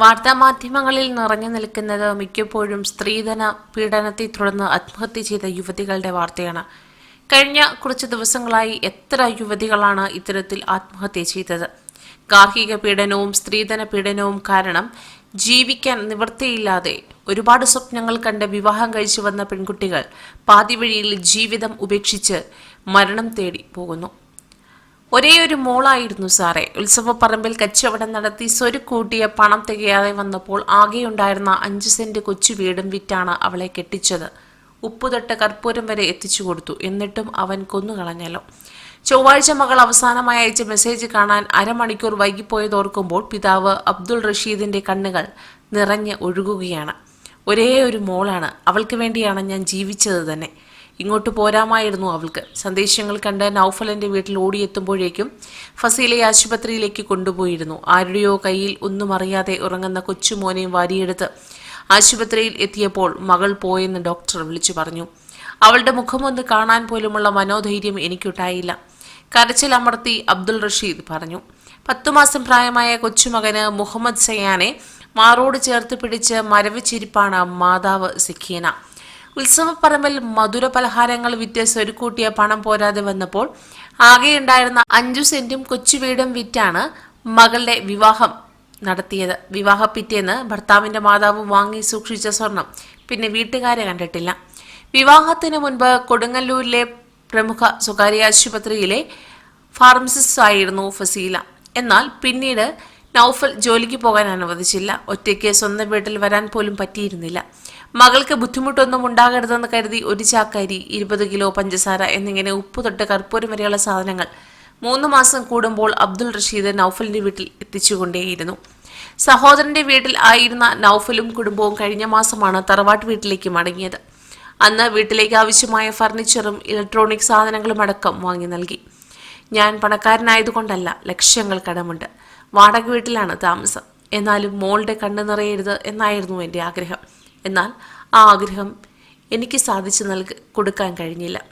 വാർത്താമാധ്യമങ്ങളിൽ നിറഞ്ഞു നിൽക്കുന്നത് മിക്കപ്പോഴും സ്ത്രീധന പീഡനത്തെ തുടർന്ന് ആത്മഹത്യ ചെയ്ത യുവതികളുടെ വാർത്തയാണ്. കഴിഞ്ഞ കുറച്ച് ദിവസങ്ങളായി എത്ര യുവതികളാണ് ഇത്തരത്തിൽ ആത്മഹത്യ ചെയ്തത്? ഗാർഹിക പീഡനവും സ്ത്രീധന പീഡനവും കാരണം ജീവിക്കാൻ നിവൃത്തിയില്ലാതെ ഒരുപാട് സ്വപ്നങ്ങൾ കണ്ട് വിവാഹം കഴിച്ചു വന്ന പെൺകുട്ടികൾ പാതിവഴിയിൽ ജീവിതം ഉപേക്ഷിച്ച് മരണം തേടി പോകുന്നു. ഒരേ ഒരു മോളായിരുന്നു സാറേ. ഉത്സവപ്പറമ്പിൽ കച്ചവടം നടത്തി സ്വരുക്കൂട്ടിയ പണം തികയാതെ വന്നപ്പോൾ ആകെയുണ്ടായിരുന്ന അഞ്ച് സെന്റ് കൊച്ചു വീടും വിറ്റാണ് അവളെ കെട്ടിച്ചത്. ഉപ്പുതൊട്ട് കർപ്പൂരം വരെ എത്തിച്ചു കൊടുത്തു. എന്നിട്ടും അവൻ കൊന്നുകളഞ്ഞല്ലോ ചൊവ്വാഴ്ച മകൾ അവസാനമായി അയച്ച മെസ്സേജ് കാണാൻ അരമണിക്കൂർ വൈകിപ്പോയതോർക്കുമ്പോൾ പിതാവ് അബ്ദുൾ റഷീദിന്റെ കണ്ണുകൾ നിറഞ്ഞ് ഒഴുകുകയാണ്. ഒരേ ഒരു മോളാണ്. അവൾക്ക് വേണ്ടിയാണ് ഞാൻ ജീവിച്ചത് തന്നെ. ഇങ്ങോട്ട് പോരാമായിരുന്നു അവൾക്ക്. സന്ദേശങ്ങൾ കണ്ട് നൌഫലിന്റെ വീട്ടിൽ ഓടിയെത്തുമ്പോഴേക്കും ഫസീലെ ആശുപത്രിയിലേക്ക് കൊണ്ടുപോയിരുന്നു. ആരുടെയോ കയ്യിൽ ഒന്നും അറിയാതെ ഉറങ്ങുന്ന കൊച്ചുമോനെയും വാരിയെടുത്ത് ആശുപത്രിയിൽ എത്തിയപ്പോൾ മകൾ പോയെന്ന് ഡോക്ടർ വിളിച്ചു പറഞ്ഞു. അവളുടെ മുഖമൊന്ന് കാണാൻ പോലുമുള്ള മനോധൈര്യം എനിക്കുണ്ടായില്ല. കരച്ചിൽ അമർത്തി അബ്ദുൾ റഷീദ് പറഞ്ഞു. പത്തു മാസം പ്രായമായ കൊച്ചുമകന് മുഹമ്മദ് സയാനെ മാറോട് ചേർത്ത് പിടിച്ച് മരവിച്ചിരിപ്പാണ് മാതാവ് സിഖീന. ഉത്സവപ്പറമ്പിൽ മധുര പലഹാരങ്ങൾ വിറ്റ് സ്വരുക്കൂട്ടിയ പണം പോരാതെ വന്നപ്പോൾ ആകെ ഉണ്ടായിരുന്ന അഞ്ചു സെന്റും കൊച്ചുവീടും വിറ്റാണ് മകളുടെ വിവാഹം നടത്തിയത്. വിവാഹ പിറ്റേന്ന് ഭർത്താവിന്റെ മാതാവ് വാങ്ങി സൂക്ഷിച്ച സ്വർണം പിന്നെ വീട്ടുകാരെ കണ്ടിട്ടില്ല. വിവാഹത്തിന് മുൻപ് കൊടുങ്ങല്ലൂരിലെ പ്രമുഖ സ്വകാര്യ ആശുപത്രിയിലെ ഫാർമസിസ്റ്റ് ആയിരുന്നു ഫസീല. എന്നാൽ പിന്നീട് നൌഫൽ ജോലിക്ക് പോകാൻ അനുവദിച്ചില്ല. ഒറ്റയ്ക്ക് സ്വന്തം വീട്ടിൽ വരാൻ പോലും പറ്റിയിരുന്നില്ല. മകൾക്ക് ബുദ്ധിമുട്ടൊന്നും ഉണ്ടാകരുതെന്ന് കരുതി ഒരു ചാക്കരി ഇരുപത് കിലോ പഞ്ചസാര എന്നിങ്ങനെ ഉപ്പ് തൊട്ട് കർപ്പൂരം വരെയുള്ള സാധനങ്ങൾ മൂന്ന് മാസം കൂടുമ്പോൾ അബ്ദുൾ റഷീദ് നൌഫലിന്റെ വീട്ടിൽ എത്തിച്ചുകൊണ്ടേയിരുന്നു. സഹോദരന്റെ വീട്ടിൽ ആയിരുന്ന നൌഫലും കുടുംബവും കഴിഞ്ഞ മാസമാണ് തറവാട്ട് വീട്ടിലേക്ക് മടങ്ങിയത്. അന്ന് വീട്ടിലേക്ക് ആവശ്യമായ ഫർണിച്ചറും ഇലക്ട്രോണിക് സാധനങ്ങളും അടക്കം വാങ്ങി നൽകി. ഞാൻ പണക്കാരനായതുകൊണ്ടല്ല ലക്ഷ്യങ്ങൾ കടമുണ്ട്. വാടക വീട്ടിലാണ് താമസം. എന്നാലും മോളുടെ കണ്ണു നിറയരുത് എന്നായിരുന്നു എന്റെ ആഗ്രഹം. എന്നാൽ ആ ആഗ്രഹം എനിക്ക് സാധിച്ചു നൽക കൊടുക്കാൻ കഴിഞ്ഞില്ല.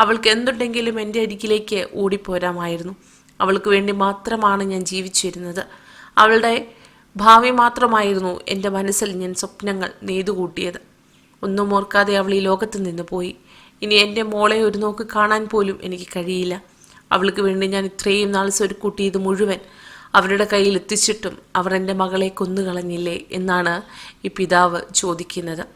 അവൾക്ക് എന്തുണ്ടെങ്കിലും എന്റെ അരികിലേക്ക് ഓടിപ്പോരാമായിരുന്നു. അവൾക്ക് വേണ്ടി മാത്രമാണ് ഞാൻ ജീവിച്ചിരുന്നത്. അവളുടെ ഭാവി മാത്രമായിരുന്നു എന്റെ മനസ്സിൽ ഞാൻ സ്വപ്നങ്ങൾ നെയ്തുകൂട്ടിയത്. ഒന്നും ഓർക്കാതെ അവൾ ഈ ലോകത്ത് നിന്ന് പോയി. ഇനി എന്റെ മോളെ ഒരു നോക്ക് കാണാൻ പോലും എനിക്ക് കഴിയില്ല. അവൾക്ക് വേണ്ടി ഞാൻ ഇത്രയും നാൾ സ്വരുക്കൂട്ടിയത് മുഴുവൻ അവരുടെ കയ്യിൽ എത്തിച്ചിട്ടും അവർ എന്റെ മകളെ കൊന്നുകളഞ്ഞില്ലേ എന്നാണ് ഈ പിതാവ് ചോദിക്കുന്നത്.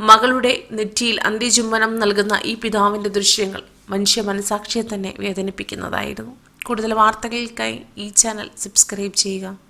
മകളുടെ നെറ്റിയിൽ അന്ത്യചുംബനം നൽകുന്ന ഈ പിതാവിന്റെ ദൃശ്യങ്ങൾ മനുഷ്യ മനസാക്ഷിയെ തന്നെ വേദനിപ്പിക്കുന്നതായിരുന്നു. കൂടുതൽ വാർത്തകൾക്കായി ഈ ചാനൽ സബ്സ്ക്രൈബ് ചെയ്യുക.